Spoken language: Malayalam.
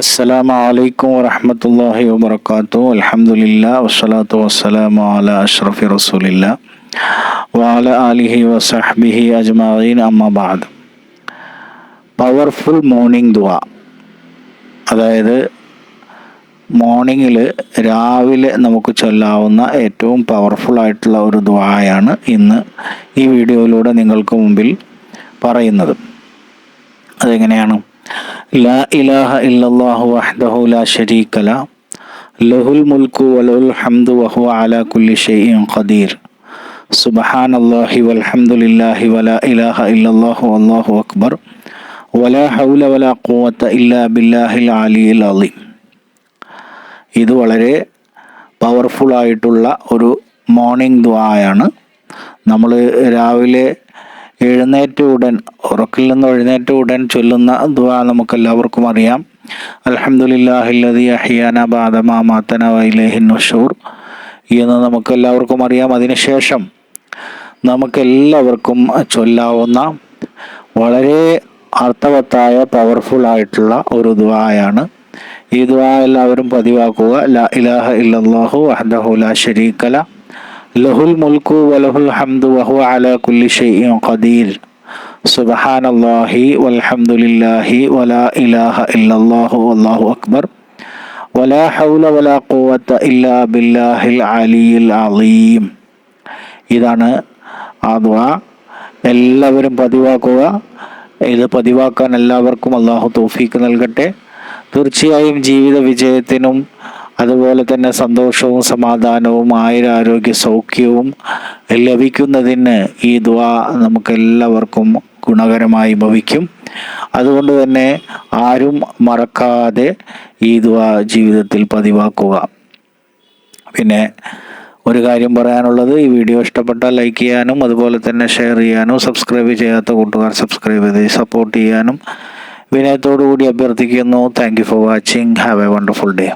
അസ്സലാമു അലൈക്കും വറഹമത്തല്ലാഹി വബറകാതുഹു. അൽഹംദുലില്ലാഹി വസ്സലാത്തു വസ്സലാമു അല അഷ്റഫി റസൂലില്ല വാല അലിഹി വസഹ്ബിഹി അജ്മാഈൻ. അമ്മബാദ് പവർഫുൾ മോർണിംഗ് ദുവ അതായത് മോർണിംഗിൽ രാവിലെ നമുക്ക് ചൊല്ലാവുന്ന ഏറ്റവും പവർഫുൾ ആയിട്ടുള്ള ഒരു ദുആയാണ് ഇന്ന് ഈ വീഡിയോയിലൂടെ നിങ്ങൾക്ക് മുമ്പിൽ പറയുന്നത്. അതെങ്ങനെയാണ്? ലാ ഇലാഹ ഇല്ലല്ലാഹു له ലാ ശരീക وله ലഹുൽ وهو على ഹംദു شيء അലാ سبحان ഷൈഇൻ ഖദീർ. സുബ്ഹാനല്ലാഹി വൽഹംദുലില്ലാഹി വലാ ഇലാഹ ഇല്ലല്ലാഹു والله അക്ബർ. വലാ ഹൗല വലാ ഖുവത ഇല്ലാ ബില്ലാഹിൽ العلي العظيم ഇത് വളരെ പവർഫുൾ ആയിട്ടുള്ള ഒരു മോർണിംഗ് ദ്വായാണ് നമ്മൾ രാവിലെ എഴുന്നേറ്റ ഉടൻ ഉറക്കിൽ നിന്ന് എഴുന്നേറ്റ ഉടൻ ചൊല്ലുന്ന ദ്വാ നമുക്കെല്ലാവർക്കും അറിയാം. അലഹമുല്ലാഹില്ലതി അഹിയാന ബാദമാ മാത്തന വൈലേഹിൻ എന്ന് നമുക്കെല്ലാവർക്കും അറിയാം. അതിനുശേഷം നമുക്കെല്ലാവർക്കും ചൊല്ലാവുന്ന വളരെ അർത്ഥവത്തായ പവർഫുൾ ആയിട്ടുള്ള ഒരു ദ്വായാണ് ഈ ദ്വാ എല്ലാവരും പതിവാക്കുക. ലാ ഇലാഹ ഇല്ലല്ലാഹു അഹദഹു ലാ ലഹുൽ മുൽക്കു വലഹുൽ ഹംദു വഹു അല കുല്ലി ഷൈഇൻ ഖദീർ. സുബ്ഹാനല്ലാഹി വൽഹംദുലില്ലാഹി വലാ ഇലാഹ ഇല്ലല്ലാഹു അല്ലാഹു അക്ബർ. വലാ ഹൗല വലാ ഖുവത ഇല്ലാ ബില്ലാഹിൽ അലിയിൽ അലീം. ഇതാണ് ആ ദുആ. എല്ലാവരും പതിവാക്കുക. ഇത് പതിവാക്കാൻ എല്ലാവർക്കും അള്ളാഹു തോഫീക്ക് നൽകട്ടെ. തീർച്ചയായും ജീവിത വിജയത്തിനും അതുപോലെ തന്നെ സന്തോഷവും സമാധാനവും ആയുരാരോഗ്യ സൗഖ്യവും ലഭിക്കുന്നതിന് ഈ ദ്വാ നമുക്കെല്ലാവർക്കും ഗുണകരമായി ഭവിക്കും. അതുകൊണ്ട് തന്നെ ആരും മറക്കാതെ ഈ ദ്വാ ജീവിതത്തിൽ പതിവാക്കുക. പിന്നെ ഒരു കാര്യം പറയാനുള്ളത് ഈ വീഡിയോ ഇഷ്ടപ്പെട്ടാൽ ലൈക്ക് ചെയ്യാനും അതുപോലെ തന്നെ ഷെയർ ചെയ്യാനും സബ്സ്ക്രൈബ് ചെയ്യാത്ത കൂട്ടുകാർ സബ്സ്ക്രൈബ് ചെയ്ത് സപ്പോർട്ട് ചെയ്യാനും. വിനയത്തോടു കൂടി അഭ്യർത്ഥിക്കുന്നു. Thank for watching. Have a wonderful day.